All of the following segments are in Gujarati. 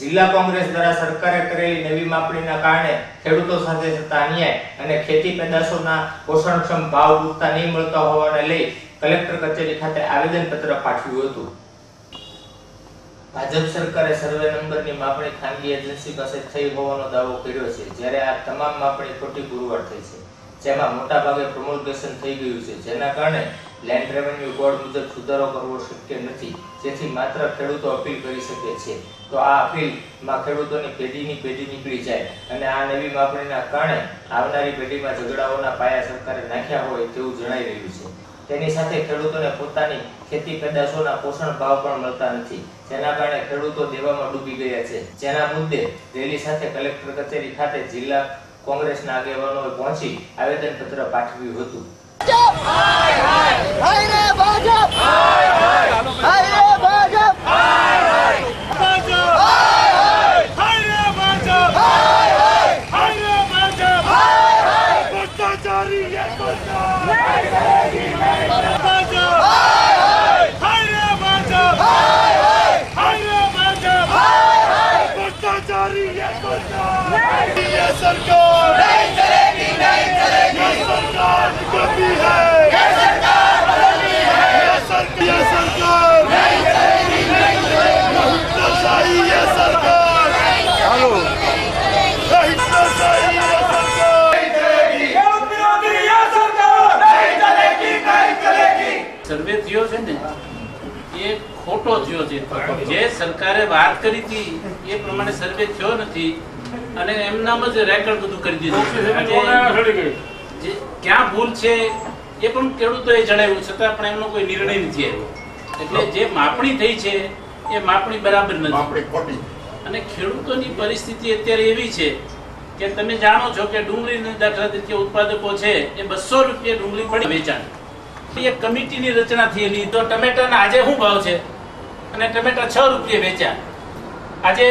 જિલ્લા કોંગ્રેસ દ્વારા સરકારે કરેલી નવી માપણીના કારણે ખેડૂતો સાથે થતા અન્યાય અને ખેતી પેદાશોના પોષણક્ષમ ભાવ પૂરતા નહીં મળતા હોવાને લઈ કલેક્ટર કચેરી ખાતે આવેદનપત્ર પાઠવ્યું હતું. ભાજપ સરકારે સર્વે નંબરની માપણી ખાનગી એજન્સી પાસે થઈ હોવાનો દાવો કર્યો છે, જ્યારે આ તમામ માપણી ખોટી પુરવાર થઈ છે. જેમાં મોટાભાગે પ્રોમોલ્ગેશન થઈ ગયું છે. જેના કારણે લેન્ડ રેવન્યુ બોર્ડ મુજબ સુધારો કરવો શક્ય નથી. જેથી માત્ર ખેડૂતો અપીલ કરી શકે છે. તો આ અપીલમાં ખેડૂતોની પેઢીની પેઢી નીકળી જાય અને આ નવી માપણીના કારણે આવનારી પેઢીમાં ઝઘડાઓના પાયા સરકારે નાખ્યા હોય તેવું જણાઈ રહ્યું છે. તેની સાથે ખેડૂતોને પોતાની ખેતી પેદાશોના પોષણ ભાવ પણ મળતા નથી. જેના કારણે ખેડૂતો દેવામાં ડૂબી ગયા છે. જેના મુદ્દે રેલી સાથે કલેક્ટર કચેરી ખાતે જિલ્લા કોંગ્રેસના આગેવાનોએ પહોંચી આવેદનપત્ર પાઠવ્યું હતું. હાય રે ભાજપ! હાય રે ભાજપ ખોટો થયો છે. જે સરકારે વાત કરી હતી એ પ્રમાણે સર્વે થયો નથી અને એમનામ જ રેકર્ડ બધું કરી દીધું છે. જે ક્યાં ભૂલ છે એ પણ ખેડૂતોએ જણાવ્યું છતાં પણ એમનો કોઈ નિર્ણય નથી આવ્યો. એટલે જે માપણી થઈ છે એ માપણી બરાબર નથી. અને ખેડૂતોની પરિસ્થિતિ અત્યારે એવી છે કે તમે જાણો છો કે ડુંગળીના દાખલા તરીકે ઉત્પાદકો છે એ બસો રૂપિયા ડુંગળી પડી વેચાણ. એક કમિટીની રચના થયેલી. તો ટમેટાના આજે શું ભાવ છે? અને ટમેટા છ રૂપિયા વેચ્યા. આજે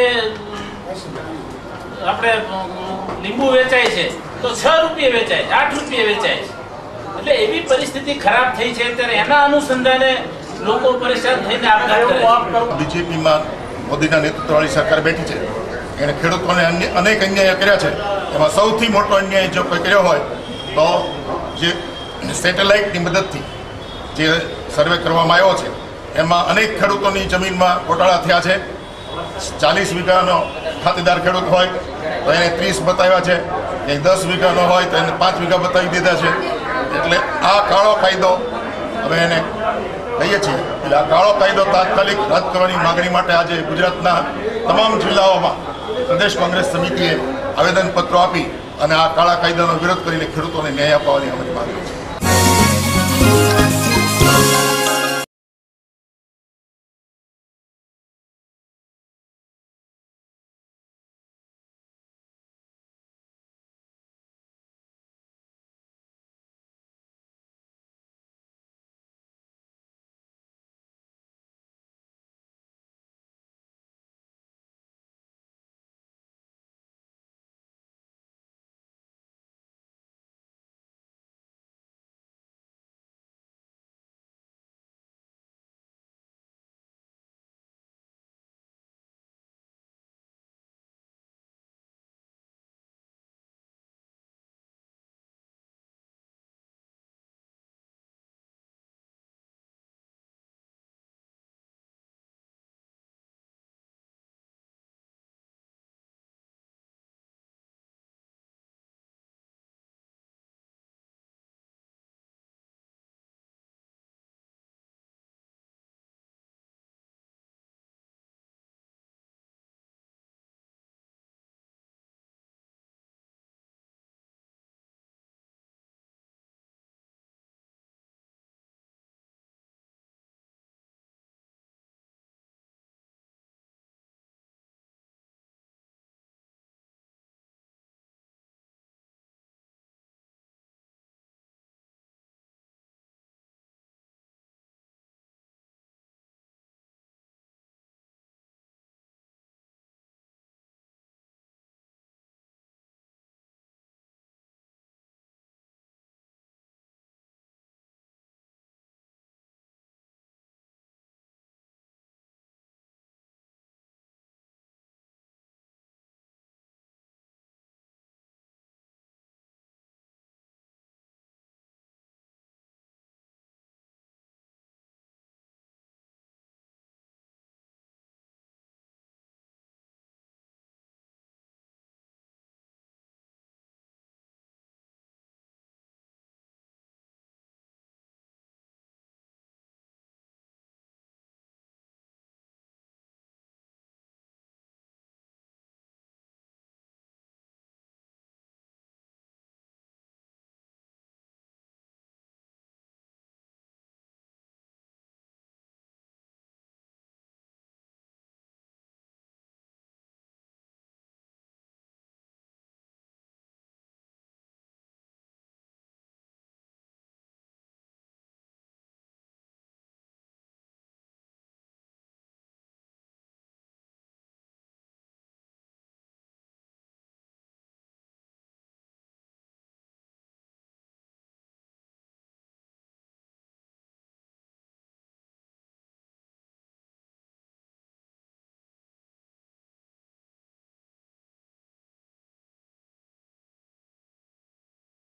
આપણે લીંબુ વેચાય છે, તો છ રૂપિયે વેચાય આઠ રૂપિયે વેચાય એટલે એવી પરિસ્થિતિ ખરાબ થઈ છે ત્યારે એના અનુસંધાને લોકો પરેશાન થઈને બીજેપીમાં મોદીના નેતૃત્વવાળી સરકાર બેઠી છે. એણે ખેડૂતોને અનેક અન્યાય કર્યા છે. એમાં સૌથી મોટો અન્યાય જો કોઈ કર્યો હોય, તો જે સેટેલાઇટની મદદથી જે સર્વે કરવામાં આવ્યો છે એમાં અનેક ખેડૂતોની જમીનમાં ગોટાળા થયા છે. ચાલીસ વીઘાનો ખાતેદાર ખેડૂત હોય તો એને ત્રીસ બતાવ્યા છે. કે દસ વીઘાનો હોય તો એને પાંચ વીઘા બતાવી દીધા છે. એટલે આ કાળો કાયદો હવે એને કહીએ છીએ. એટલે આ કાળો કાયદો તાત્કાલિક રદ કરવાની માગણી માટે આજે ગુજરાતના તમામ જિલ્લાઓમાં પ્રદેશ કોંગ્રેસ સમિતિએ આવેદનપત્રો આપી અને આ કાળા કાયદાનો વિરોધ કરીને ખેડૂતોને ન્યાય અપાવવાની અમારી માગણી છે.